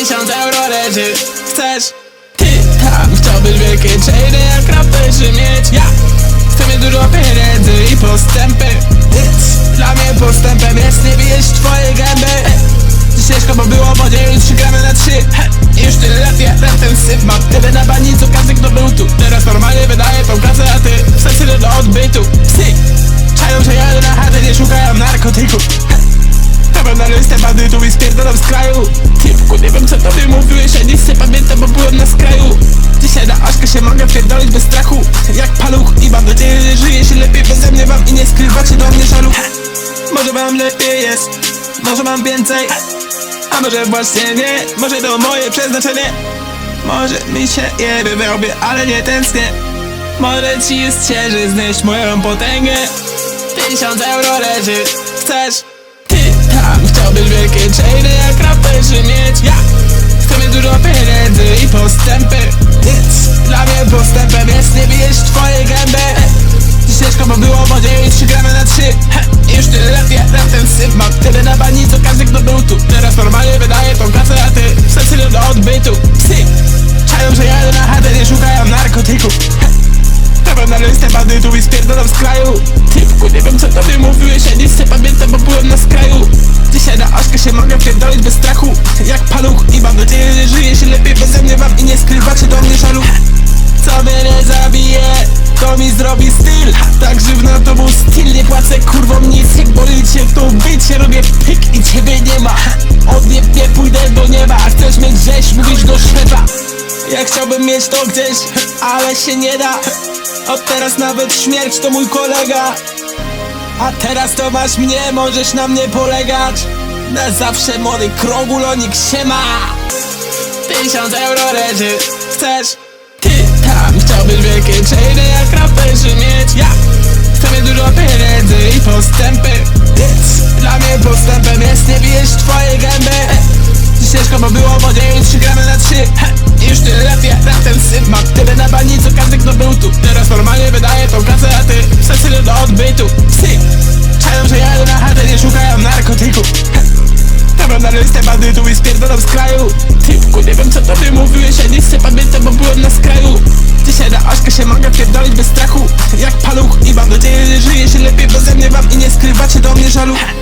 Tysiąc euro leży. Chcesz? Ty tam chciałbyś wielkie chainy jak raperzy mieć. Ja chcę mieć dużo pieniędzy i postępy. Nic Dla mnie postępem jest nie bijesz twojej gęby. Ciężko bo było 9 3 gramy na 3 I już tyle lat ja gram ten syf Mam. Tyle na banicu każdy kto był tu. Teraz normalnie wydaje tą kasę a ty w sensie do odbytu. Psy Czają że jadę na chatę nie szukają narkotyków Nawet na listę bandytów i spierdolam z kraju. Typku, nie wiem co tobie mówiłeś, ja nic nie pamiętam, bo byłem na skraju. Dzisiaj na Aszkę się mogę pierdolić bez strachu. Jak paluch i mam nadzieję, że żyje się lepiej beze mnie wam i nie skrywacie do mnie żalu. Może wam lepiej jest, może mam więcej A może właśnie nie, może to moje przeznaczenie. Może mi się jeby wyrobię, ale nie tęsknię. Może ci jest ciężej znieść moją potęgę. Tysiąc euro leży, chcesz? Tam chciałbyś wielkie chainy jak raperzy mieć. Ja chcę dużo pieniędzy i postępy. Nic Dla mnie postępem jest nie bijesz twojej gęby. Ciężko bo było po 9 3 gramy na 3 I już tyle lat ja gram ten syf. Mam tyle na banicu każdy kto był tu. Teraz normalnie wydaje tą kasę a ty sensie do odbytu. Psy Czają że jadę na chatę nie szukają narkotyków. Nawet na listę bandytów i spierdolam z kraju. Typku, nie wiem co tobie mówiłeś, ja nic nie pamiętam, bo byłem na skraju Dzisiaj na Aszkę się mogę pierdolić bez strachu. Jak paluch i mam nadzieję, że żyje się lepiej beze mnie wam i nie skrywacie do mnie żalu. Co mnie nie zabije, to mi zrobi styl. Tak żywno to był styl, nie płacę kurwom nic. Jak boli cię to bycie, robię pyk i ciebie nie ma. Od nie pójdę do nieba, chcesz mieć rzeź, mówisz do szefa. Ja chciałbym mieć to gdzieś, ale się nie da. Od teraz nawet śmierć to mój kolega A teraz to masz mnie, możesz na mnie polegać. Na zawsze młody krogulonik się ma. Tysiąc euro leży, chcesz? Ty tam chciałbyś wielkie chainy jak raperzy do.